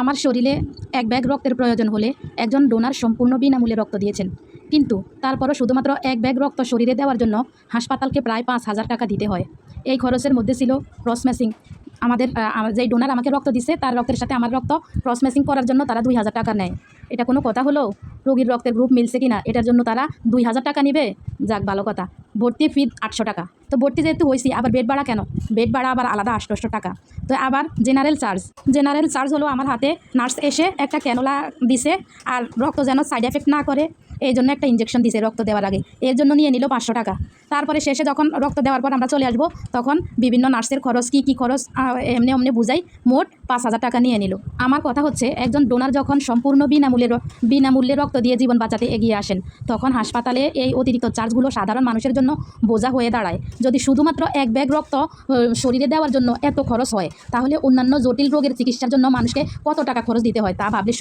আমার শরীরে এক ব্যাগ রক্তের প্রয়োজন হলে একজন ডোনার সম্পূর্ণ বিনামূল্যে রক্ত দিয়েছেন। কিন্তু তারপরও শুধুমাত্র এক ব্যাগ রক্ত শরীরে দেওয়ার জন্য হাসপাতালকে প্রায় পাঁচ হাজার টাকা দিতে হয়। এই খরচের মধ্যে ছিল ক্রস ম্যাচিং। আমাদের যেই ডোনার আমাকে রক্ত দিছে, তার রক্তের সাথে আমার রক্ত ক্রস ম্যাচিং করার জন্য তারা দুই হাজার টাকা নেয়। এটা কোনো কথা হলো? রোগীর রক্তের গ্রুপ মিলছে কিনা, এটার জন্য তারা দুই হাজার টাকা নিবে। যাক, ভালো কথা। ভর্তি ফি আটশো টাকা। তো ভর্তি যেহেতু হয়েছি আবার বেড ভাড়া কেন? বেড ভাড়া আবার আলাদা আটশোশো টাকা। তো আবার জেনারেল চার্জ জেনারেল চার্জ হলো আমার হাতে নার্স এসে একটা ক্যানোলা দিছে, আর রক্ত যেন সাইড এফেক্ট না করে। এই জন্য একটা ইঞ্জেকশন দিছে রক্ত দেওয়ার আগে। এর জন্য নিয়ে নিল পাঁচশো টাকা। তারপরে শেষে যখন রক্ত দেওয়ার পর আমরা চলে আসব, তখন বিভিন্ন নার্সের খরচ, কী কী খরচ এমনি অমনি বুঝাই মোট পাঁচ হাজার টাকা নিয়ে নিল। আমার কথা হচ্ছে, একজন ডোনার যখন সম্পূর্ণ বিনামূল্যে বিনামূল্যে রক্ত দিয়ে জীবন বাঁচাতে এগিয়ে আসেন, তখন হাসপাতালে এই অতিরিক্ত চার্জগুলো সাধারণ মানুষের জন্য বোঝা হয়ে দাঁড়ায়। যদি শুধুমাত্র এক ব্যাগ রক্ত শরীরে দেওয়ার জন্য এত খরচ হয়, তাহলে অন্যান্য জটিল রোগের চিকিৎসার জন্য মানুষকে কত টাকা খরচ দিতে হয় তা ভাবলে